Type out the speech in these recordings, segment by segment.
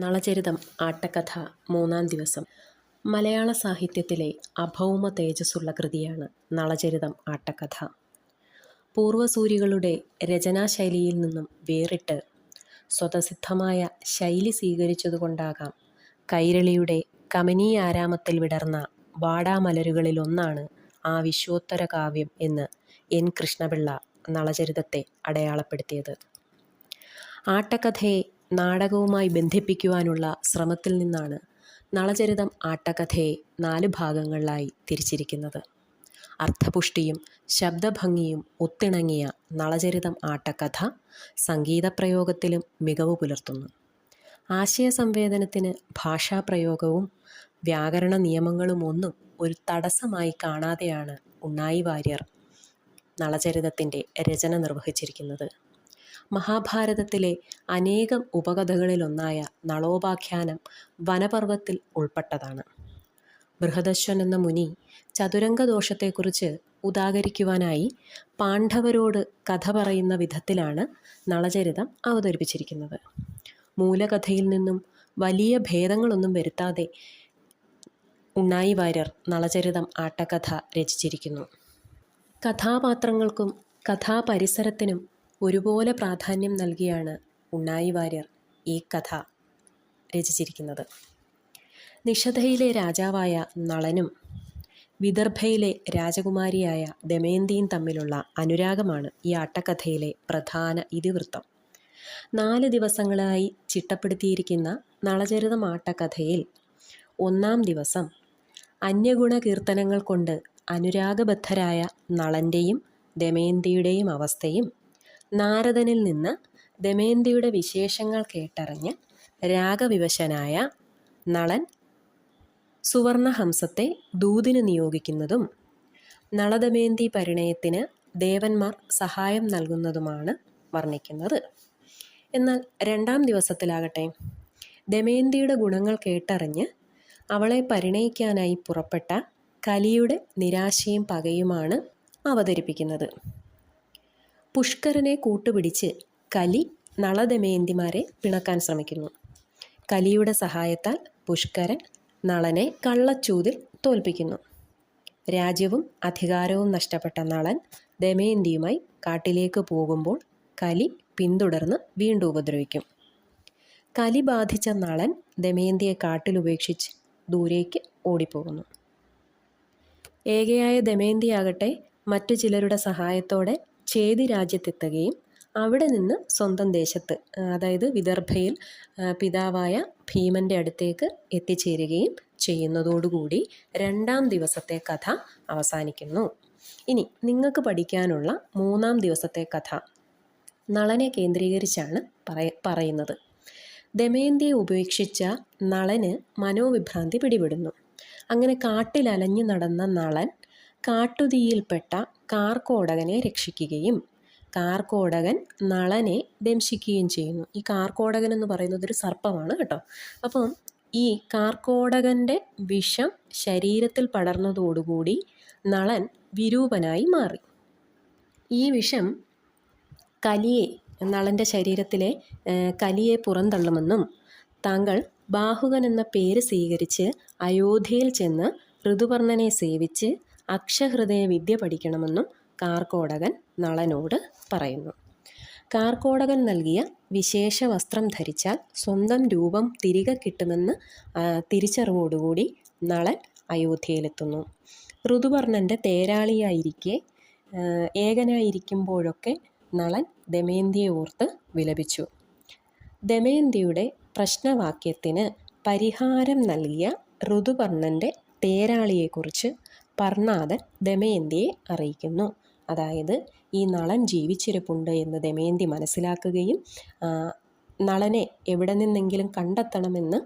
നളചരിതം ആട്ടക്കഥ മൂന്നാം ദിവസം. മലയാള സാഹിത്യത്തിലെ അഭൗമ തേജസ്സുള്ള കൃതിയാണ് നളചരിതം ആട്ടക്കഥ. പൂർവസൂരികളുടെ രചനാശൈലിയിൽ നിന്നും വേറിട്ട് സ്വതസിദ്ധമായ ശൈലി സ്വീകരിച്ചതുകൊണ്ടാകാം കൈരളിയുടെ കമനീയാരാമത്തിൽ വിടർന്ന വാടാമലരുകളിലൊന്നാണ് ആ വിശ്വോത്തര കാവ്യം എന്ന് എൻ കൃഷ്ണപിള്ള നളചരിതത്തെ അടയാളപ്പെടുത്തിയത്. ആട്ടക്കഥയെ നാടകവുമായി ബന്ധിപ്പിക്കുവാനുള്ള ശ്രമത്തിൽ നിന്നാണ് നളചരിതം ആട്ടക്കഥയെ നാല് ഭാഗങ്ങളിലായി തിരിച്ചിരിക്കുന്നത്. അർത്ഥപുഷ്ടിയും ശബ്ദഭംഗിയും ഒത്തിണങ്ങിയ നളചരിതം ആട്ടകഥ സംഗീതപ്രയോഗത്തിലും മികവ് പുലർത്തുന്നു. ആശയ സംവേദനത്തിന് ഭാഷാപ്രയോഗവും വ്യാകരണ നിയമങ്ങളും ഒന്നും ഒരു തടസ്സമായി കാണാതെയാണ് ഉണ്ണായി വാര്യർ നളചരിതത്തിന്റെ രചന നിർവഹിച്ചിരിക്കുന്നത്. മഹാഭാരതത്തിലെ അനേകം ഉപകഥകളിലൊന്നായ നളോപാഖ്യാനം വനപർവത്തിൽ ഉൾപ്പെട്ടതാണ്. ബൃഹദശ്വൻ എന്ന മുനി ചതുരംഗദോഷത്തെക്കുറിച്ച് ഉദാകരിക്കുവാനായി പാണ്ഡവരോട് കഥ പറയുന്ന വിധത്തിലാണ് നളചരിതം അവതരിപ്പിച്ചിരിക്കുന്നത്. മൂലകഥയിൽ നിന്നും വലിയ ഭേദങ്ങളൊന്നും വരുത്താതെ ഉണ്ണായി വാര്യർ നളചരിതം ആട്ടക്കഥ രചിച്ചിരിക്കുന്നു. കഥാപാത്രങ്ങൾക്കും കഥാപരിസരത്തിനും ഒരുപോലെ പ്രാധാന്യം നൽകിയാണ് ഉണ്ണായി വാര്യർ ഈ കഥ രചിച്ചിരിക്കുന്നത്. നിഷധയിലെ രാജാവായ നളനും വിദർഭയിലെ രാജകുമാരിയായ ദമയന്തിയും തമ്മിലുള്ള അനുരാഗമാണ് ഈ ആട്ടക്കഥയിലെ പ്രധാന ഇതിവൃത്തം. നാല് ദിവസങ്ങളായി ചിട്ടപ്പെടുത്തിയിരിക്കുന്ന നളചരിതം ആട്ടക്കഥയിൽ ഒന്നാം ദിവസം അന്യഗുണ കീർത്തനങ്ങൾ കൊണ്ട് അനുരാഗബദ്ധരായ നളന്റെയും ദമയന്തിയുടെയും അവസ്ഥയും നാരദനിൽ നിന്ന് ദമയന്തിയുടെ വിശേഷങ്ങൾ കേട്ടറിഞ്ഞ് രാഗവിവശനായ നളൻ സുവർണഹംസത്തെ ദൂതിന് നിയോഗിക്കുന്നതും നളദമയന്തി പരിണയത്തിന് ദേവന്മാർ സഹായം നൽകുന്നതുമാണ് വർണിക്കുന്നത്. എന്നാൽ രണ്ടാം ദിവസത്തിലാകട്ടെ ദമയന്തിയുടെ ഗുണങ്ങൾ കേട്ടറിഞ്ഞ് അവളെ പരിണയിക്കാനായി പുറപ്പെട്ട കലിയുടെ നിരാശയും പകയുമാണ് അവതരിപ്പിക്കുന്നത്. പുഷ്കരനെ കൂട്ടുപിടിച്ച് കലി നളദമയന്തിമാരെ പിണക്കാൻ ശ്രമിക്കുന്നു. കലിയുടെ സഹായത്താൽ പുഷ്കരൻ നളനെ കള്ളച്ചൂതിൽ തോൽപ്പിക്കുന്നു. രാജ്യവും അധികാരവും നഷ്ടപ്പെട്ട നളൻ ദമയന്തിയുമായി കാട്ടിലേക്ക് പോകുമ്പോൾ കലി പിന്തുടർന്ന് വീണ്ടും ഉപദ്രവിക്കും. കലി ബാധിച്ച നളൻ ദമയന്തിയെ കാട്ടിലുപേക്ഷിച്ച് ദൂരേക്ക് ഓടിപ്പോകുന്നു. ഏകയായ ദമയന്തിയാകട്ടെ മറ്റു ചിലരുടെ സഹായത്തോടെ ചേതി രാജ്യത്തെത്തുകയും അവിടെ നിന്ന് സ്വന്തം ദേശത്ത് അതായത് വിദർഭയിൽ പിതാവായ ഭീമന്റെ അടുത്തേക്ക് എത്തിച്ചേരുകയും ചെയ്യുന്നതോടുകൂടി രണ്ടാം ദിവസത്തെ കഥ അവസാനിക്കുന്നു. ഇനി നിങ്ങൾക്ക് പഠിക്കാനുള്ള മൂന്നാം ദിവസത്തെ കഥ നളനെ കേന്ദ്രീകരിച്ചാണ് പറയ പറയുന്നത്. ദമയന്തിയെ ഉപേക്ഷിച്ച നളന് മനോവിഭ്രാന്തി പിടിപെടുന്നു. അങ്ങനെ കാട്ടിലലഞ്ഞു നടന്ന നളൻ കാട്ടുതീയിൽപ്പെട്ട കാർക്കോടകനെ രക്ഷിക്കുകയും കാർക്കോടകൻ നളനെ ദംശിക്കുകയും ചെയ്യുന്നു. ഈ കാർക്കോടകൻ എന്ന് പറയുന്നത് ഒരു സർപ്പമാണ് കേട്ടോ. അപ്പം ഈ കാർക്കോടകന്റെ വിഷം ശരീരത്തിൽ പടർന്നതോടുകൂടി നളൻ വിരൂപനായി മാറി. ഈ വിഷം കലിയെ നളന്റെ ശരീരത്തിലെ കലിയെ പുറന്തള്ളുമെന്നും താങ്കൾ ബാഹുകൻ എന്ന പേര് സ്വീകരിച്ച് അയോധ്യയിൽ ചെന്ന് ഋതുവർണനെ സേവിച്ച് അക്ഷഹൃദയ വിദ്യ പഠിക്കണമെന്നും കാർക്കോടകൻ നളനോട് പറയുന്നു. കാർക്കോടകൻ നൽകിയ വിശേഷ വസ്ത്രം ധരിച്ചാൽ സ്വന്തം രൂപം തിരികെ കിട്ടുമെന്ന് തിരിച്ചറിവോടുകൂടി നളൻ അയോധ്യയിലെത്തുന്നു. ഋതുപർണന്റെ തേരാളിയായിരിക്കെ ഏകനായിരിക്കുമ്പോഴൊക്കെ നളൻ ദമയന്തിയെ ഓർത്ത് വിലപിച്ചു. ദമയന്തിയുടെ പ്രശ്നവാക്യത്തിന് പരിഹാരം നൽകിയ ഋതുപർണന്റെ തേരാളിയെക്കുറിച്ച് പർണാദൻ ദമയന്തിയെ അറിയിക്കുന്നു. അതായത് ഈ നളൻ ജീവിച്ചിരിപ്പുണ്ട് എന്ന് ദമയന്തി മനസ്സിലാക്കുകയും നളനെ എവിടെ നിന്നെങ്കിലും കണ്ടെത്തണമെന്ന്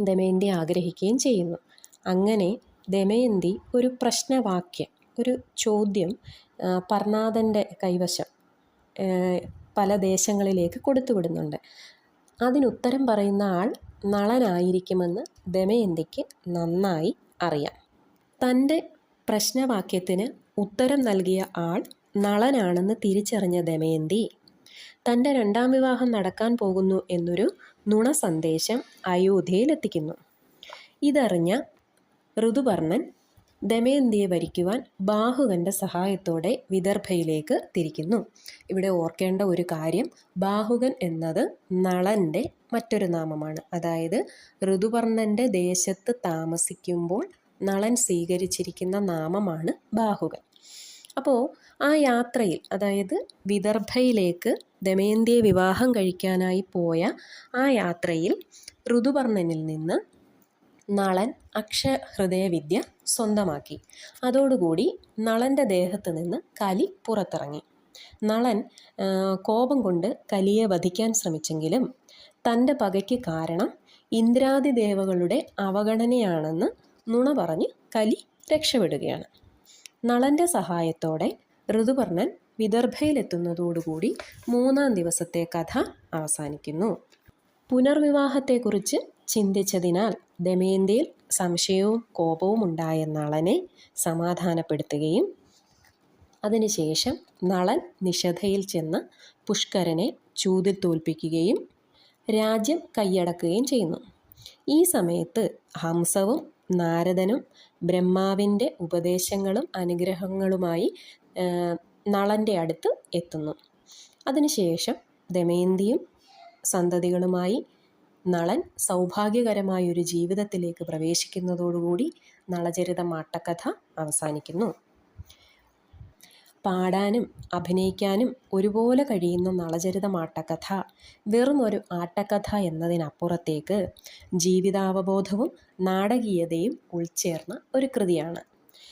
ദമയന്തി ആഗ്രഹിക്കുകയും ചെയ്യുന്നു. അങ്ങനെ ദമയന്തി ഒരു പ്രശ്നവാക്യം ഒരു ചോദ്യം പർണാദന്റെ കൈവശം പല ദേശങ്ങളിലേക്ക് കൊടുത്തുവിടുന്നുണ്ട് അതിനുത്തരം പറയുന്ന ആൾ നളനായിരിക്കുമെന്ന് ദമയന്തിക്ക് നന്നായി അറിയാം. തന്റെ പ്രശ്നവാക്യത്തിന് ഉത്തരം നൽകിയ ആൾ നളനാണെന്ന് തിരിച്ചറിഞ്ഞ ദമയന്തി തന്റെ രണ്ടാം വിവാഹം നടക്കാൻ പോകുന്നു എന്നൊരു നുണ സന്ദേശം അയോധ്യയിലെത്തിക്കുന്നു. ഇതറിഞ്ഞ ഋതുപർണൻ ദമയന്തിയെ വരിക്കുവാൻ ബാഹുകന്റെ സഹായത്തോടെ വിദർഭയിലേക്ക് തിരിക്കുന്നു. ഇവിടെ ഓർക്കേണ്ട ഒരു കാര്യം ബാഹുകൻ എന്നത് നളന്റെ മറ്റൊരു നാമമാണ്. അതായത് ഋതുപർണന്റെ ദേശത്ത് താമസിക്കുമ്പോൾ നളൻ സ്വീകരിച്ചിരിക്കുന്ന നാമമാണ് ബാഹുകൻ. അപ്പോൾ ആ യാത്രയിൽ അതായത് വിദർഭയിലേക്ക് ദമയന്തിയെ വിവാഹം കഴിക്കാനായി പോയ ആ യാത്രയിൽ ഋതുപർണനിൽ നിന്ന് നളൻ അക്ഷഹൃദയവിദ്യ സ്വന്തമാക്കി. അതോടുകൂടി നളന്റെ ദേഹത്ത് നിന്ന് കലി പുറത്തിറങ്ങി. നളൻ കോപം കൊണ്ട് കലിയെ വധിക്കാൻ ശ്രമിച്ചെങ്കിലും തന്റെ പകയ്ക്ക് കാരണം ഇന്ദ്രാദി ദേവകളുടെ അവഗണനയാണെന്ന് നുണ പറഞ്ഞ് കലി രക്ഷപ്പെടുകയാണ്. നളന്റെ സഹായത്തോടെ ഋതുപർണൻ വിദർഭയിലെത്തുന്നതോടുകൂടി മൂന്നാം ദിവസത്തെ കഥ അവസാനിക്കുന്നു. പുനർവിവാഹത്തെക്കുറിച്ച് ചിന്തിച്ചതിനാൽ ദമയന്തിയിൽ സംശയവും കോപവും ഉണ്ടായ നളനെ സമാധാനപ്പെടുത്തുകയും അതിനുശേഷം നളൻ നിഷധയിൽ ചെന്ന് പുഷ്കരനെ ചൂതിൽ തോൽപ്പിക്കുകയും രാജ്യം കൈയടക്കുകയും ചെയ്യുന്നു. ഈ സമയത്ത് ഹംസവും നാരദനും ബ്രഹ്മാവിന്റെ ഉപദേശങ്ങളും അനുഗ്രഹങ്ങളുമായി നളന്റെ അടുത്ത് എത്തുന്നു. അതിനുശേഷം ദമയന്തിയും സന്തതികളുമായി നളൻ സൗഭാഗ്യകരമായൊരു ജീവിതത്തിലേക്ക് പ്രവേശിക്കുന്നതോടുകൂടി നളചരിതം ആട്ടക്കഥ അവസാനിക്കുന്നു. പാടാനും അഭിനയിക്കാനും ഒരുപോലെ കഴിയുന്ന നളചരിതം ആട്ടക്കഥ വെറും ഒരു ആട്ടക്കഥ എന്നതിനപ്പുറത്തേക്ക് ജീവിതാവബോധവും നാടകീയതയും ഉൾച്ചേർന്ന ഒരു കൃതിയാണ്.